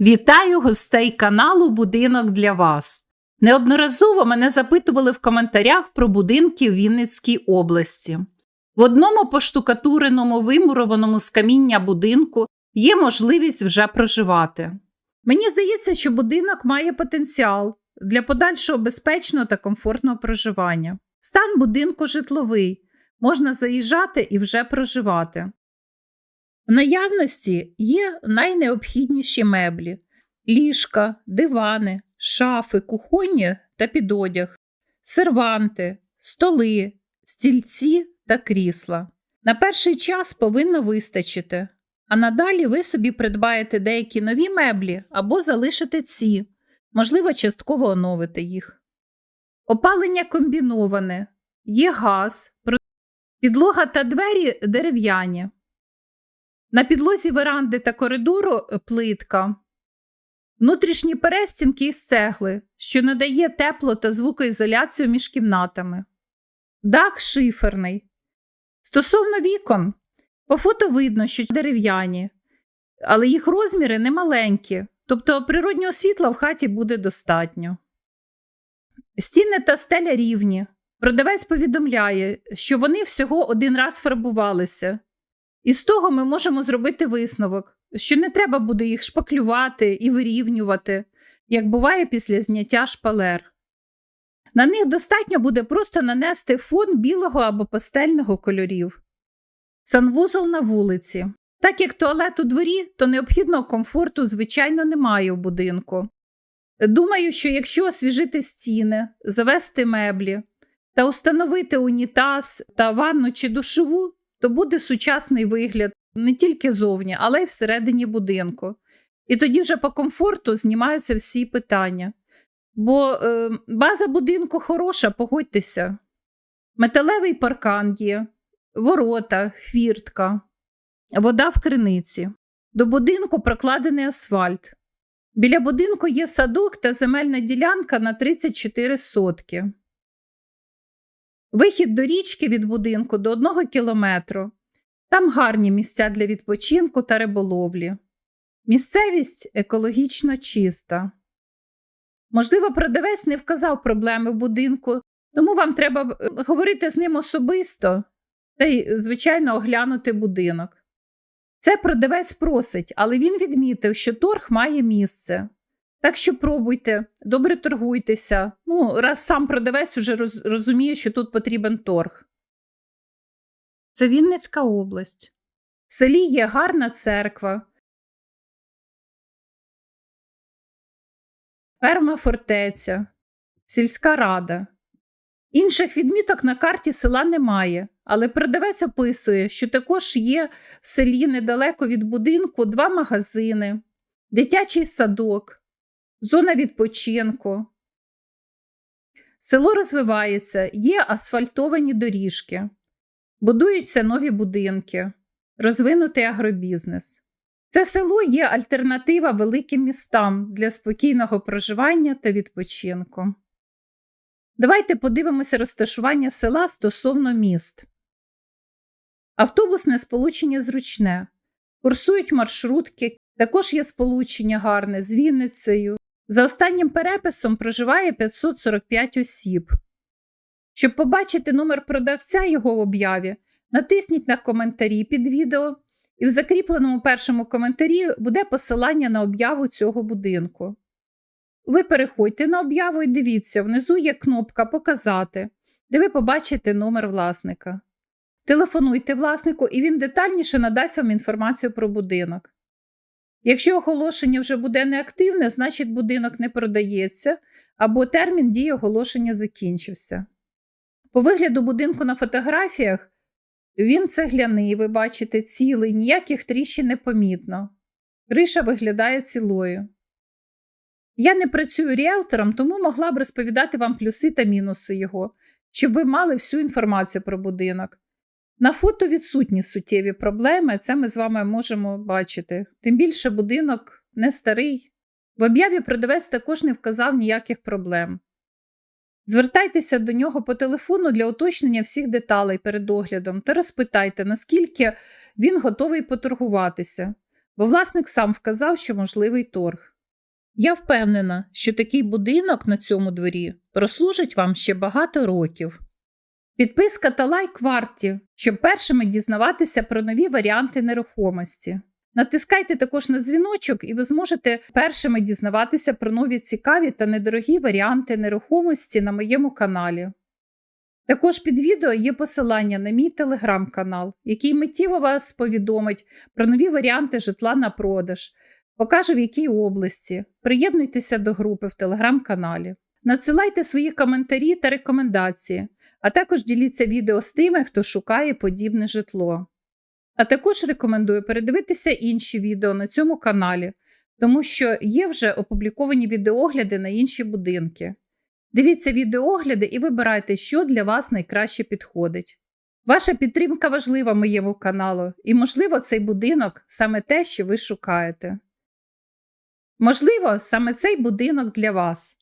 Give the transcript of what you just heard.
Вітаю гостей каналу Будинок для вас. Неодноразово мене запитували в коментарях про будинки в Вінницькій області. В одному поштукатуреному вимурованому з каміння будинку є можливість вже проживати. Мені здається, що будинок має потенціал для подальшого безпечного та комфортного проживання. Стан будинку житловий, можна заїжджати і вже проживати. В наявності є найнеобхідніші меблі: ліжка, дивани, шафи, кухонні та підодяг, серванти, столи, стільці та крісла. На перший час повинно вистачити, а надалі ви собі придбаєте деякі нові меблі або залишите ці, можливо, частково оновити їх. Опалення комбіноване, є газ, підлога та двері дерев'яні. На підлозі веранди та коридору е, плитка. Внутрішні перестінки із цегли, що надає тепло та звукоізоляцію між кімнатами. Дах шиферний. Стосовно вікон, по фото видно, що дерев'яні, але їх розміри немаленькі, тобто природнього світла в хаті буде достатньо. Стіни та стеля рівні. Продавець повідомляє, що вони всього один раз фарбувалися. І з того ми можемо зробити висновок, що не треба буде їх шпаклювати і вирівнювати, як буває після зняття шпалер. На них достатньо буде просто нанести фон білого або пастельного кольорів. Санвузол на вулиці. Так як туалет у дворі, то необхідного комфорту, звичайно, немає в будинку. Думаю, що якщо освіжити стіни, завести меблі та установити унітаз та ванну чи душову, то буде сучасний вигляд не тільки зовні, але й всередині будинку. І тоді вже по комфорту знімаються всі питання. Бо е, база будинку хороша, погодьтеся. Металевий паркан є, ворота, фіртка, вода в криниці. До будинку прокладений асфальт. Біля будинку є садок та земельна ділянка на 34 сотки. Вихід до річки від будинку до одного кілометру. Там гарні місця для відпочинку та риболовлі. Місцевість екологічно чиста. Можливо, продавець не вказав проблеми в будинку, тому вам треба е, говорити з ним особисто та й, звичайно, оглянути будинок. Це продавець просить, але він відмітив, що торг має місце. Так що пробуйте, добре торгуйтеся. Ну, раз сам продавець уже роз, розуміє, що тут потрібен торг. Це Вінницька область. В селі є гарна церква. Ферма фортеця, сільська рада. Інших відміток на карті села немає, але продавець описує, що також є в селі недалеко від будинку два магазини, дитячий садок, зона відпочинку. Село розвивається, є асфальтовані доріжки, будуються нові будинки, розвинутий агробізнес. Це село є альтернатива великим містам для спокійного проживання та відпочинку. Давайте подивимося розташування села стосовно міст. Автобусне сполучення зручне. Курсують маршрутки, також є сполучення гарне з Вінницею. За останнім переписом проживає 545 осіб. Щоб побачити номер продавця його в об'яві, натисніть на коментарі під відео, і в закріпленому першому коментарі буде посилання на об'яву цього будинку. Ви переходьте на об'яву і дивіться, внизу є кнопка Показати, де ви побачите номер власника. Телефонуйте власнику, і він детальніше надасть вам інформацію про будинок. Якщо оголошення вже буде неактивне, значить будинок не продається або термін дії оголошення закінчився. По вигляду будинку на фотографіях він цегляний, ви бачите, цілий, ніяких тріщин не помітно. Криша виглядає цілою. Я не працюю ріелтором, тому могла б розповідати вам плюси та мінуси його, щоб ви мали всю інформацію про будинок. На фото відсутні суттєві проблеми, це ми з вами можемо бачити. Тим більше будинок не старий. В об'яві продавець також не вказав ніяких проблем. Звертайтеся до нього по телефону для уточнення всіх деталей перед оглядом та розпитайте, наскільки він готовий поторгуватися. бо власник сам вказав, що можливий торг. Я впевнена, що такий будинок на цьому дворі прослужить вам ще багато років. Підписка та лайк варті, щоб першими дізнаватися про нові варіанти нерухомості. Натискайте також на дзвіночок, і ви зможете першими дізнаватися про нові цікаві та недорогі варіанти нерухомості на моєму каналі. Також під відео є посилання на мій телеграм-канал, який миттєво вас повідомить про нові варіанти житла на продаж, покаже в якій області. Приєднуйтеся до групи в телеграм-каналі. Надсилайте свої коментарі та рекомендації, а також діліться відео з тими, хто шукає подібне житло. А також рекомендую передивитися інші відео на цьому каналі, тому що є вже опубліковані відеогляди на інші будинки. Дивіться відеогляди і вибирайте, що для вас найкраще підходить. Ваша підтримка важлива моєму каналу, і, можливо, цей будинок саме те, що ви шукаєте. Можливо, саме цей будинок для вас.